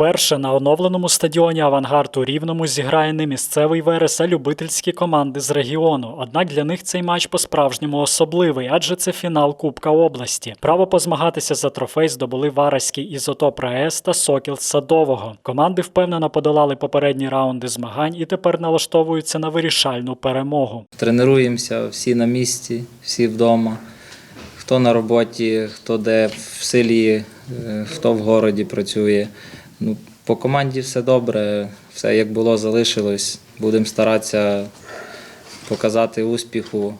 Вперше на оновленому стадіоні Авангард у Рівному зіграє не місцевий верес, а любительські команди з регіону. Однак для них цей матч по-справжньому особливий, адже це фінал Кубка області. Право позмагатися за трофей здобули Вараський Ізотоп РАЕС та Сокіл Садового. Команди впевнено подолали попередні раунди змагань і тепер налаштовуються на вирішальну перемогу. Тренуємося всі на місці, всі вдома. Хто на роботі, хто де в селі, е, хто в городі працює. Ну, по команді все добре, все як було, залишилось. Будемо старатися показати успіху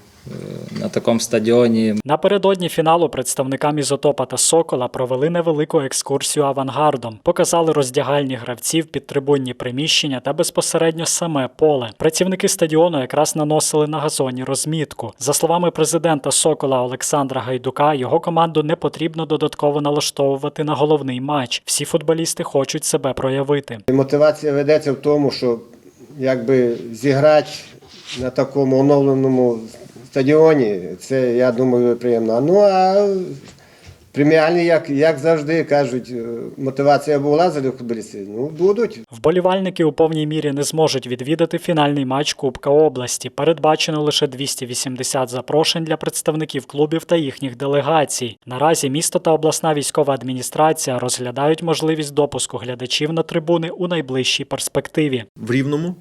на такому стадіоні. Напередодні фіналу представникам Ізотопа та Сокола провели невелику екскурсію авангардом, показали роздягальні гравців, підтрибунні приміщення та безпосередньо саме поле. Працівники стадіону якраз наносили на газоні розмітку. За словами президента Сокола Олександра Гайдука, його команду не потрібно додатково налаштовувати на головний матч. Всі футболісти хочуть себе проявити. Мотивація ведеться в тому, що якби зіграти на такому оновленому стадіоні, це, я думаю, приємно. Ну а преміальні, як, як завжди кажуть, е, мотивація була за футболістів. Ну, будуть. Вболівальники у повній мірі не зможуть відвідати фінальний матч Кубка області. Передбачено лише 280 запрошень для представників клубів та їхніх делегацій. Наразі місто та обласна військова адміністрація розглядають можливість допуску глядачів на трибуни у найближчій перспективі. в рівному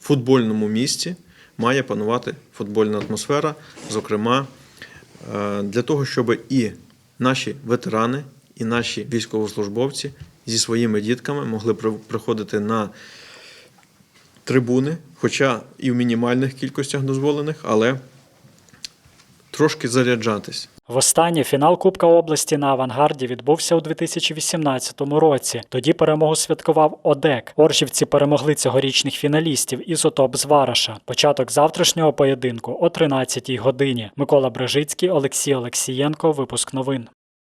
футбольному місті має панувати футбольна атмосфера, зокрема е, для того, щоб і наші ветерани, і наші військовослужбовці зі своїми дітками могли приходити на трибуни, хоча і в мінімальних кількостях дозволених, але трошки заряджатись. Востаннє фінал Кубка області на авангарді відбувся у 2018 році. Тоді перемогу святкував ОДЕК. Оржівці перемогли цьогорічних фіналістів Ізотоп з Вараша. Початок завтрашнього поєдинку о 13-й годині. Микола Брежицький, Олексій Олексієнко. Випуск новин.